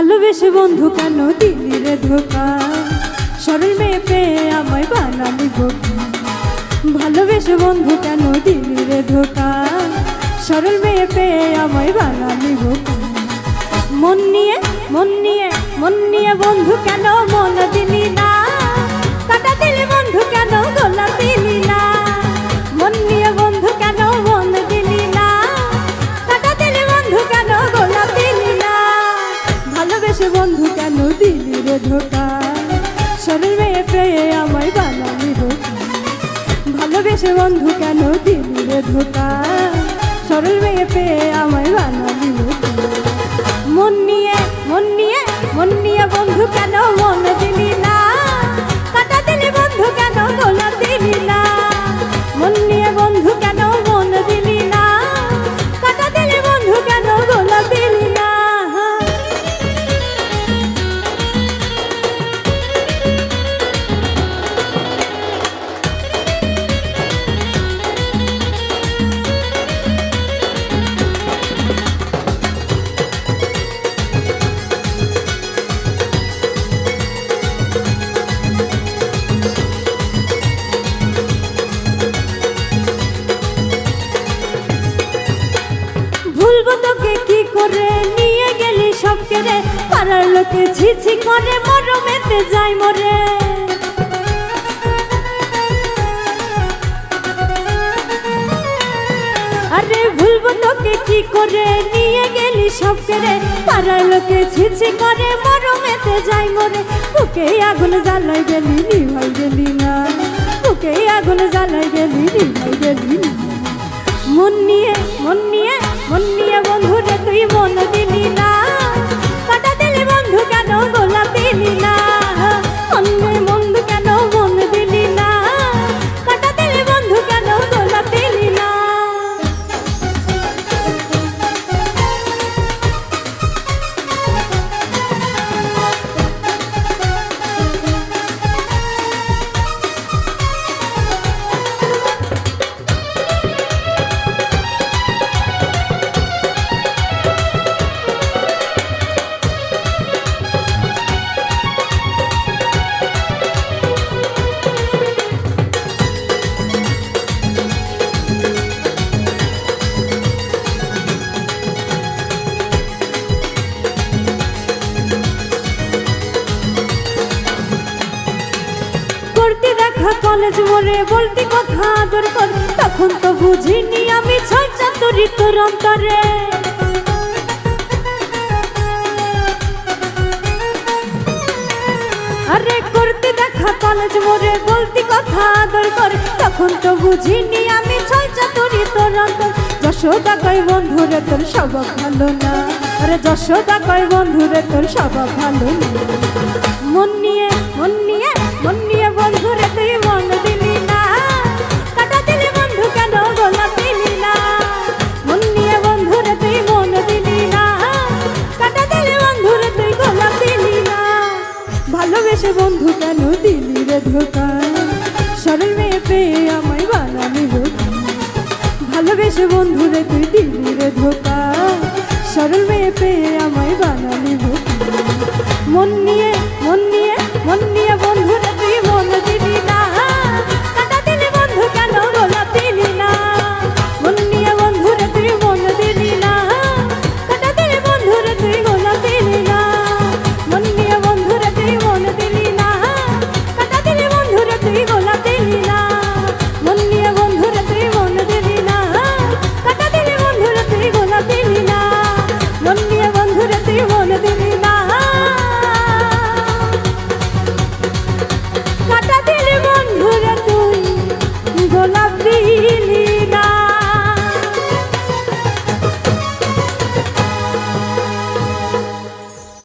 ভালোবেসে বন্ধু কেন দিলি রে ধোকা? সরল মেয়ে পেয়ে আমায় বানালি বোকা ভালোবেসে বন্ধু কেন দিলি রে ধোকা? সরল মেয়ে পেয়ে আমায় বানালি বোকা মন নিয়ে মন নিয়ে মন নিয়ে বন্ধু কেন মন দিলি না? কাটা দিলি বন্ধু কেন গোলা দিলি বন্ধু কেন দিলি রে ধোকা? সরল মেয়ে পেয়ে আমায় বানালি। লোকে ছিছি করে মরমেতে যাই মরে। আরে ভুলবো তোকে কি করে? নিয়ে গেলি সব কেড়ে। পাড়ার লোকে ছিছি করে মরমেতে যাই মরে। বুকে আগুন জ্বালাই গেলি নিভাই গেলি না। বুকে আগুন জ্বালাই গেলি নিভাই গেলি না। মন নিয়ে মন নিয়ে মন নিয়ে বন্ধু রে তুই মন দিলি দেখা কলেজ মোড়ে বলতে কথা আদর কর। তখন তো বুঝিনি আমি ছয় চাতুরি তোর অন্তরে। আরে করতে দেখা কলেজ মোড়ে বলতে কথা আদর কর। তখন তো বুঝিনি আমি ছয় চাতুরি তোর অন্তর। যশোদা কয় বন্ধুরে তোর স্বভাব ভালো না। আরে যশোদা কয় বন্ধুরে তোর স্বভাব ভালো না। মন নিয়ে ধোকা সরল মেয়ে পেয়ে আমায় বানাবি বোকা ভালোবেসে বন্ধুরে তুই দিলি রে ধোকা। সরল মেয়ে পেয়ে আমায় বানাবি বোকা মন নিয়ে মন নিয়ে মন নিয়ে